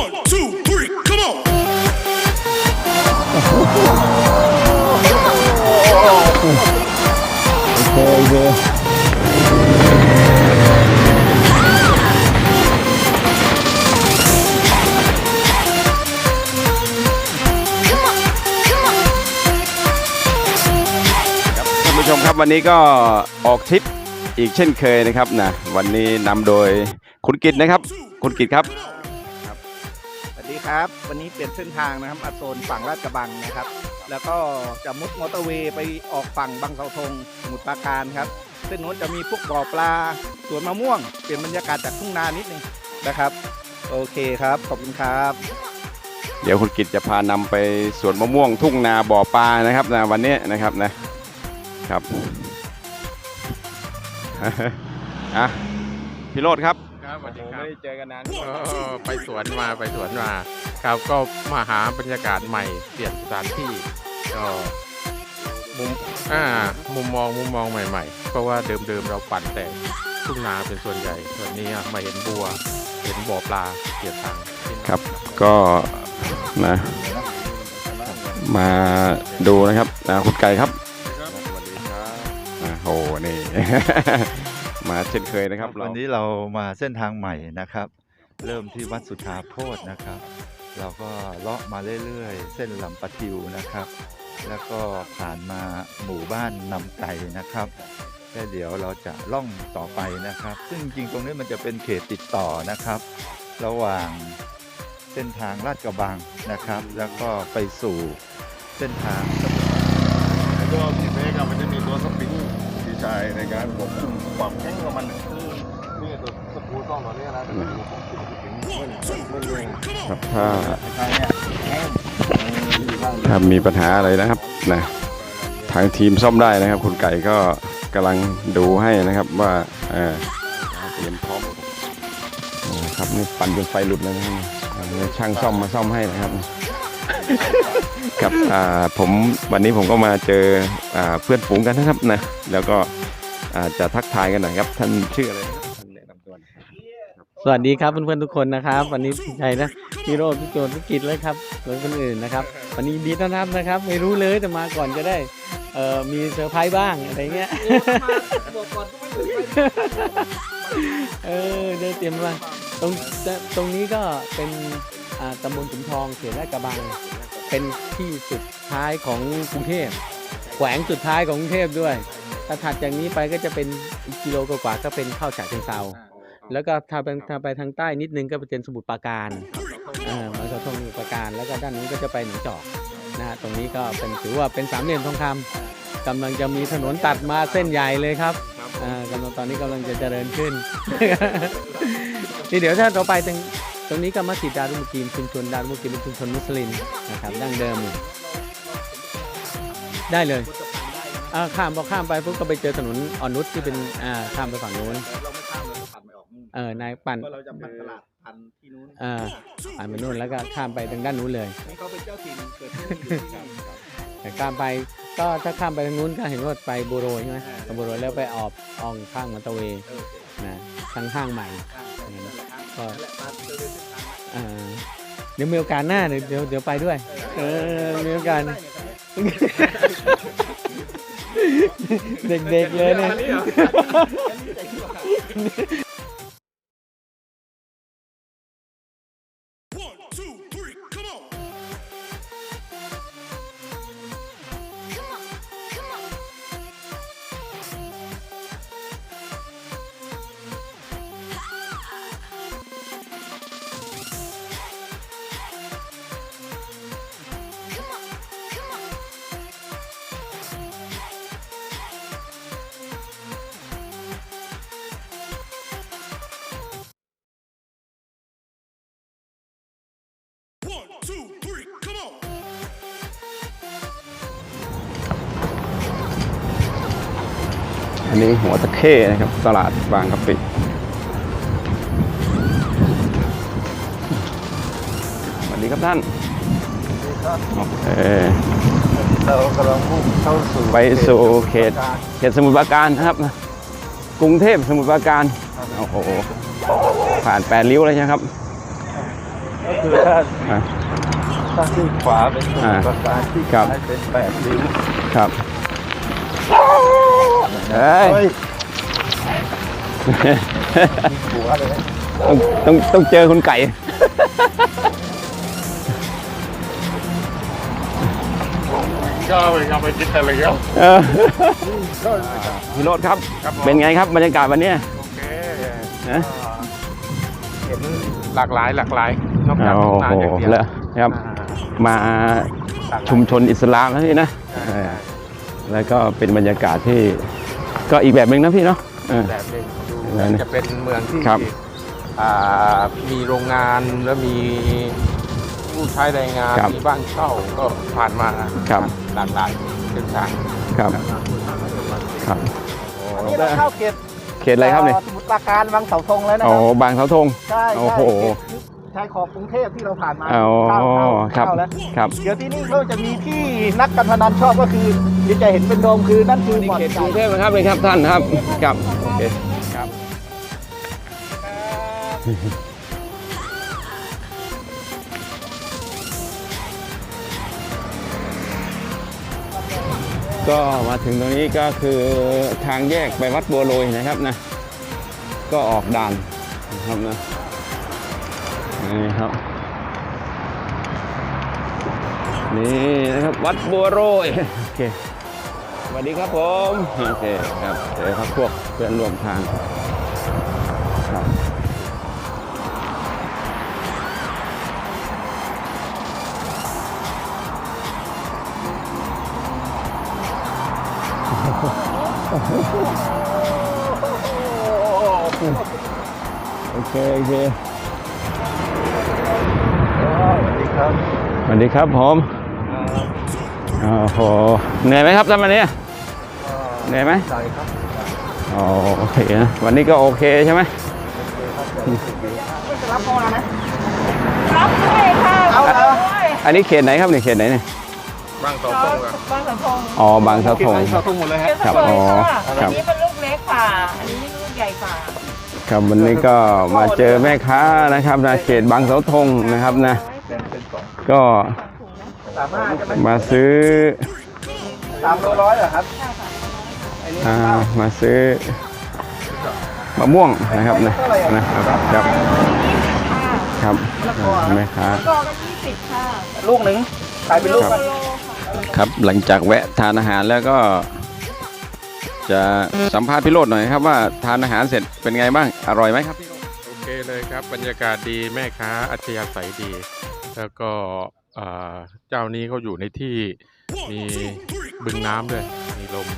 One, two, three, come on. โอเคโอเคท่านผู้ชมครับวันนี้ก็ออกทริปอีกเช่นเคยนะครับนะวันนี้นำโดยคุณกิตนะครับ คุณกิตครับ ดีครับ วันนี้เปลี่ยนเส้นทางนะครับมาโซนฝั่งลาดกระบังนะครับ แล้วก็จะมุดมอเตอร์เวย์ไปออกฝั่งบางเสาธงสมุทรปราการครับ เส้นโน้นจะมีพวกบ่อปลาสวนมะม่วง เปลี่ยนบรรยากาศจากทุ่งนานิดนึงนะครับ โอเคครับ ขอบคุณครับ เดี๋ยวคุณกิตจะพานำไปสวนมะม่วงทุ่งนาบ่อปลานะครับนะวันนี้นะครับนะครับอะพี่โรดครับ ครับสวัสดีคโอ้รับไม่ได้เจอกันนานก็ไปสวนมาไปสวนมา ครับก็มาหาบรรยากาศใหม่ เปลี่ยนสถานที่ก็มุมอ่ามุมมองมุมมองใหม่ ๆ เพราะว่าเดิมๆเราปั่นแต่ทุ่งนาเป็นส่วนใหญ่วันนี้อะมาเห็นบัว เห็นบ่อปลาเปลี่ยนทางครับ ก็นะมาดูนะครับนะคุณไก่ครับสวัสดีครับ อะโอ้นี่ มาเช่นเคยนะครับวันนี้เรามาเส้นทางใหม่นะครับ เริ่มที่วัดสุธาโพธนะครับ เราก็เลาะมาเรื่อยๆ เส้นลำปะทิวนะครับ แล้วก็ผ่านมาหมู่บ้านนำไก่นะครับแล้วเดี๋ยวเราจะล่องต่อไปนะครับ ซึ่งจริงๆตรงนี้มันจะเป็นเขตติดต่อนะครับ ระหว่างเส้นทางลาดกระบังนะครับ แล้วก็ไปสู่เส้นทางตัวที่เบรกอะมัน ใช้ในการควบคุมความแข็งของมันนี่ตัวสกูต้องตัวนี้นะแต่มันควบคุมสปริงมันเองครับถ้าถ้ามีปัญหาอะไรนะครับนะทางทีมซ่อมได้นะครับ คุณไก่ก็กำลังดูให้นะครับว่าเตรียมพร้อมครับนี่ปั่นจนไฟหลุดเลยนะครับอ่านช่างซ่อมมาซ่อมให้นะครับครับผมวันนี้ผมก็มาเจออเพื่อนฝูงกันนะครับนะแล้วก็ อาจะทักทายกันหน่อยครับ ท่านชื่ออะไรครับท่านแนะนำตัวหน่อยสวัสดีครับเพื่อนๆทุกคนนะครับ วันนี้พี่ชัยนะพี่โรดพี่โจนพี่กิตเลยครับส่วนคนอื่นนะครับวันนี้ดีต้อนรับนะครับ ไม่รู้เลยแต่มาก่อนจะได้เอ่อมีเซอร์ไพรส์บ้างอะไรเงี้ยเออได้เตรียมมาตรงตรงนี้ก็เป็นอ่าตำบลขุมทองเขตลาดกระบัง เป็นที่สุดท้ายของกรุงเทพแขวงสุดท้ายของกรุงเทพด้วย ถ้าถัดจากนี้ไปก็จะเป็นอีกกิโลกว่าๆก็เป็นเข้าฉะเชิงเซาแล้วก็ถ้าเป็นถ้าไปทางใต้นิดนึงก็เป็นสมุทรปราการเออมาสมุทรปราการแล้วก็ด้านนู้นก็จะไปหนองจอกนะฮะตรงนี้ก็เป็นถือว่าเป็นสามเหลี่ยมทองคำกำลังจะมีถนนตัดมาเส้นใหญ่เลยครับอ่ากำลังตอนนี้กำลังจะเจริญขึ้นนี่เดี๋ยวถ้าเราไปตรงตรงนี้ก็มัสยิดดารุมุกีมชุมชนดารุมุกีมเป็นชุมชนมุสลิมนะครับดั้งเดิมเลยได้เลย อ่าข้ามพอข้ามไปปุ๊บก็ไปเจอถนนอ่อนนุชที่เป็นอ่าข้ามไปฝั่งนู้นเราไม่ข้ามเราจะผ่านไปออกนู่นเออนายปั่นเพราะเราจะผ่านตลาดพันที่นู้นอ่าผ่านไปนู่นแล้วก็ข้ามไปทางด้านนู้นเลยนี่เขาเป็นเจ้าถิ่นเกิดที่นี่อยู่ที่นี่ครับแต่ข้ามไปก็ถ้าข้ามไปทางนู้นก็เห็นว่าไปบูโรใช่ไหมไปบูโรแล้วไปออกอองข้างมอเตอร์เวย์เออนะทางห้างใหม่ ข้ามไปนั่นแหละก็ตามเจอเส้นทางอ่าเดี๋ยวมีโอกาสหน้าเดี๋ยวเดี๋ยวเดี๋ยวไปด้วย เออมีโอกาส เด็กๆเลยเนี่ย One, two, อันนี้หัวตะเข้นะครับ ตลาดบางกะปิสวัสดีครับท่านโอเคเรากำลังมุ่งเข้าสู่ไปสู่เขตเขตสมุทรปราการนะครับ กรุงเทพสมุทรปราการโอ้โหผ่านแปดริ้วเลยใช่ไหมครับก็คือถ้าอะถ้าขึ้นขวาเป็นสมุทรปราการที่ครับซ้ายเป็นแปดริ้วครับ เฮ้ยเฮ้ยมีหัวเลยนะต้องต้องต้องเจอคุณไก่ ก็ไปเอาไปคิดอะไรแล้ว เออพี่โรดครับเป็นไงครับบรรยากาศวันเนี้ยโอเคนะเห็นหลากหลายหลากหลายนอกจากโอ้ทุ่งนาโหอย่างเดียวแล้วครับมาชุมชนอิสลามแล้วพี่นะเออแล้วก็เป็นบรรยากาศที่ ก็อีกแบบหนึ่งนะพี่เนาะเออ แบบหนึ่งดูนั่นจะเป็นเมืองที่ครับ อ่ามีโรงงานแล้วมีผู้ใช้แรงงานครับมีบ้านเช่าก็ผ่านมาครับหลากหลายเส้นทางครับครับนี่เราเข้าเขตเขตอะไรครับเนี่ยสมุทรปราการวังเสาธงแล้วนะคโอ้รับบางเสาธง ใช่โอ้ใช่โห ชายขอบกรุงเทพที่เราผ่านมาอ๋อเข้าเข้าครับเข้าแล้วครับ เดี๋ยวที่นี่เขาจะมีที่นักการพนันชอบก็คือเดี๋ยวจะเห็นเป็นโดมคือนั่นคือนี่บ่อนเขตกไก่รุงเทพนะครับเลยครับท่านครับครับโอเคครับก็มาถึงตรงนี้ก็คือทางแยกไปวัดบัวโรยนะครับนะ ก็ออกด่านนะครับนะ นี่ครับ นี่นะครับวัดบัวโรยโอเคสวัสดีครับผมโอเคครับเจอครับพวกเพื่อนร่วมทางครับโอเคโอเค ครับสวัสดีครับผมโอ้โหเหนื่อยไหมครับท่านวันนี้เหนื่อยไหมใช่ครับอ๋อโอเคนะวันนี้ก็โอเคใช่ไหมรับพอแล้วนะรับด้วยค่ะเอารับเอาด้วยอันนี้เขตไหนครับเนี่ยเขตไหนเนี่ยบางเสาธงอะบางสังทองอ๋อบางสะทงเสาธงหมดเลยฮะเกี่ยวครักับบเลยค่ะอ๋อครัอับนนี้เป็นลูกเล็กค่ะอันนี้ลูกใหญ่ค่ะครับวันนี้ก็มาเจอแม่ค้านะครับนะเขตบางเสาธงนะครับนะ ก็สามารถจะเป็นมาซื้อสามโลร้อยเหรอครับอ่ามาซื้อมะม่วงนะครับนะนะครับครับครับอ่าแม่ค้ากอกันยี่สิบค่ะลูกหนึ่งขายเป็นลูกครับกันโลค่ะครับหลังจากแวะทานอาหารแล้วก็จะสัมภาษณ์พี่โรดหน่อยครับว่าทานอาหารเสร็จเป็นไงบ้างอร่อยไหมครับพี่โรจน์โอเคเลยครับบรรยากาศดีแม่ค้าอัธยาศัยดี แล้วก็อ่าเจ้านี้เขาอยู่ในที่มีบึงน้ำด้วย มีลม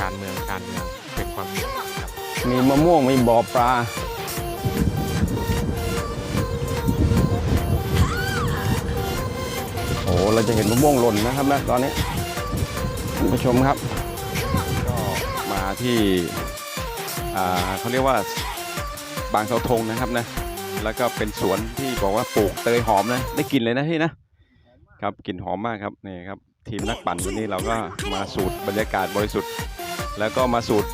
การเมืองการเมืองเป็นความสุขครับมีมะม่วงมีบ่อปลาโอ้เราจะเห็นมะม่วงหล่นนะครับนะตอนนี้ท่านผู้ชมครับ ก็มาที่อ่าเขาเรียกว่าบางเสาธงนะครับนะ แล้วก็เป็นสวนที่บอกว่าปลูกเตยหอมนะ ได้กลิ่นเลยนะพี่นะครับกลิ่นหอมมากครับนี่ครับ ทีมนักปั่นวันนี้เราก็มาสูตรบรรยากาศบริสุทธิ์ แล้วก็มาสูตร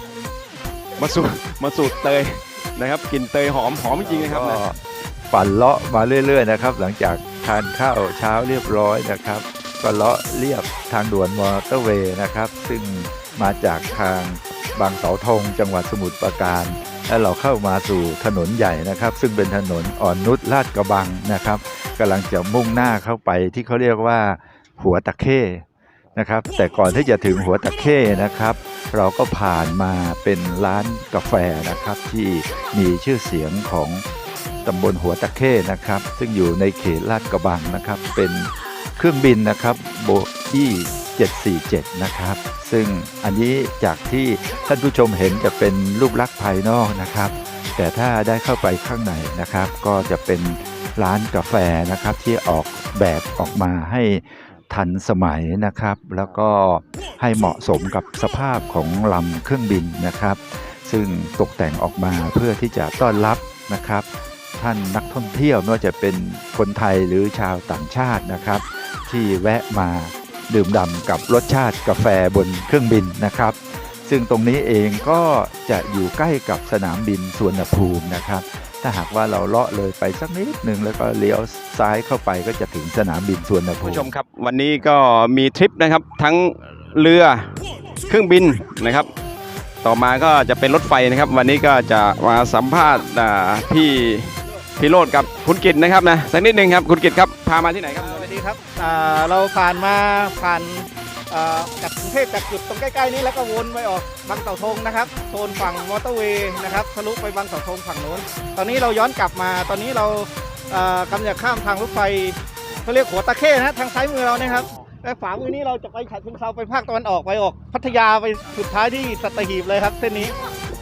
มาสูตรมาสูตรเตยนะครับกลิ่นเตยหอมหอมจริงๆนะครับก็นะปั่นเลาะมาเรื่อยๆนะครับ หลังจากทานข้าวเช้าเรียบร้อยนะครับ ก็เลาะเรียบทางด่วนมอเตอร์เวย์นะครับ ซึ่งมาจากทางบางเสาธงจังหวัดสมุทรปราการ และเราเข้ามาสู่ถนนใหญ่นะครับ ซึ่งเป็นถนนอ่อนนุชลาดกระบังนะครับกำลังจะมุ่งหน้าเข้าไปที่เขาเรียกว่าหัวตะเข้นะครับ แต่ก่อนที่จะถึงหัวตะเข้นะครับ เราก็ผ่านมาเป็นร้านกาแฟนะครับ ที่มีชื่อเสียงของตำบลหัวตะเข้นะครับ ซึ่งอยู่ในเขตลาดกระบังนะครับเป็น เครื่องบินนะครับโบอี้747 นะครับ ซึ่งอันนี้จากที่ท่านผู้ชมเห็นจะเป็นรูปลักษณ์ภายนอกนะครับ แต่ถ้าได้เข้าไปข้างในนะครับ ก็จะเป็นร้านกาแฟนะครับที่ออกแบบออกมาให้ทันสมัยนะครับ แล้วก็ให้เหมาะสมกับสภาพของลำเครื่องบินนะครับ ซึ่งตกแต่งออกมาเพื่อที่จะต้อนรับนะครับ ท่านนักท่องเที่ยวไม่ว่าจะเป็นคนไทยหรือชาวต่างชาตินะครับ ที่แวะมาดื่มด่ำกับรสชาติกาแฟบนเครื่องบินนะครับ ซึ่งตรงนี้เองก็จะอยู่ใกล้กับสนามบินสุวรรณภูมินะครับ ถ้าหากว่าเราเลาะเลยไปสักนิดหนึ่งแล้วก็เลี้ยวซ้ายเข้าไปก็จะถึงสนามบินสุวรรณภูผู้ชมครับ วันนี้ก็มีทริปนะครับทั้งเรือเครื่องบินนะครับ ต่อมาก็จะเป็นรถไฟนะครับ วันนี้ก็จะมาสัมภาษณ์พี่พี่โรดกับคุณกิตนะครับนะสักนิดหนึ่งครับคุณกิตครับพามาที่ไหนครับีครับเราผ่านมาผ่านจากกรุงเทพจากจุดตรงใกล้ๆนี้แล้วก็วนไปออกบางเสาธงนะครับโซนฝั่งมอเตอร์เวย์นะครับทะลุไปบางเสาธงฝั่งโน้น ตอนนี้เราย้อนกลับมาตอนนี้เรากำลังจะข้ามทางรถไฟเขาเรียกหัวตะเข้นะทางซ้ายมือเราเนี่ยครับและฝามือนี้เราจะไปฉะเชิงเซาไปภาคตะวันออกไปออก พัทยาไปสุดท้ายที่สัตหีบเลยครับ เส้นนี้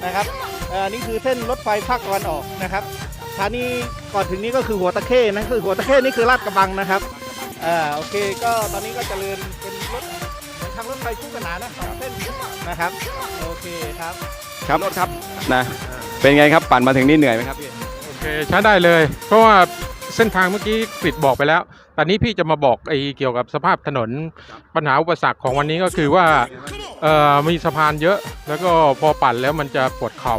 นะครับอ่อนี่คือเส้นรถไฟภาคตะวันออกนะครับสถานีก่อนถึงนี้ก็คือหัวตะเข้นะคือหัวตะเข้นี่คือลาดกระบังนะครับ อ่าโอเคก็ตอนนี้ก็เจริญเป็นรถเป็นทางรถไฟคู่ขนานนะสองเส้นนะครับ โอเคครับครับรถครับนะเป็นไงครับปั่นมาถึงนี่เหนื่อยไหมครับพี่โอเคใช้ได้เลย เพราะว่าเส้นทางเมื่อกี้กริดบอกไปแล้ว ตอนนี้พี่จะมาบอกไอ้เกี่ยวกับสภาพถนนปัญหาอุปสรรคของวันนี้ก็คือว่าเอ่อมีสะพานเยอะ แล้วก็พอปั่นแล้วมันจะปวดเข่า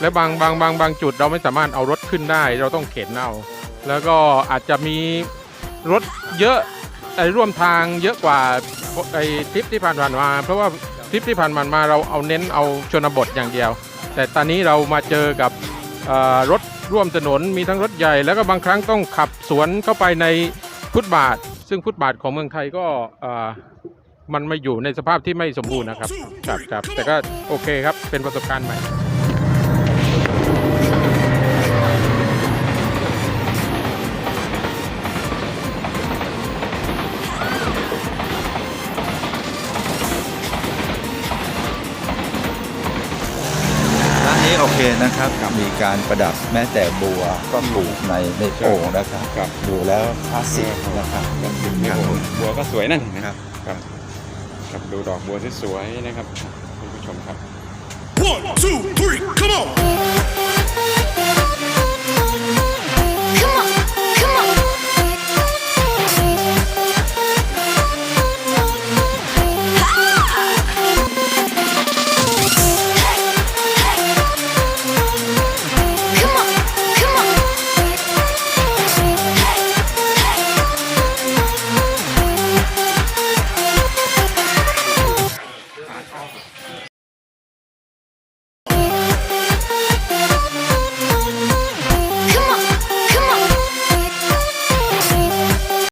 และบางบางบางบางจุดเราไม่สามารถเอารถขึ้นได้ เราต้องเข็นเอา แล้วก็อาจจะมี รถเยอะไอ้ร่วมทางเยอะกว่าไอ้ทริปที่ผ่านๆมา เพราะว่าทริปที่ผ่านๆมาเราเอาเน้นเอาชนบทอย่างเดียว แต่ตอนนี้เรามาเจอกับรถร่วมถนนมีทั้งรถใหญ่ แล้วก็บางครั้งต้องขับสวนเข้าไปในฟุตบาท ซึ่งฟุตบาทของเมืองไทยก็มันมาอยู่ในสภาพที่ไม่สมบูรณ์นะครับครับครับแต่ก็โอเคครับเป็นประสบการณ์ใหม่ นะครับ มีการประดับแม้แต่บัวก็ปลูกในในโอ่งนะครับรบดูแล้วคลาสสิกนะครับครับ,บัวก็สวยนั่นนะครับครับรบดูดอกบัวสวยๆนะครับคุณผู้ชมครับ one two three come on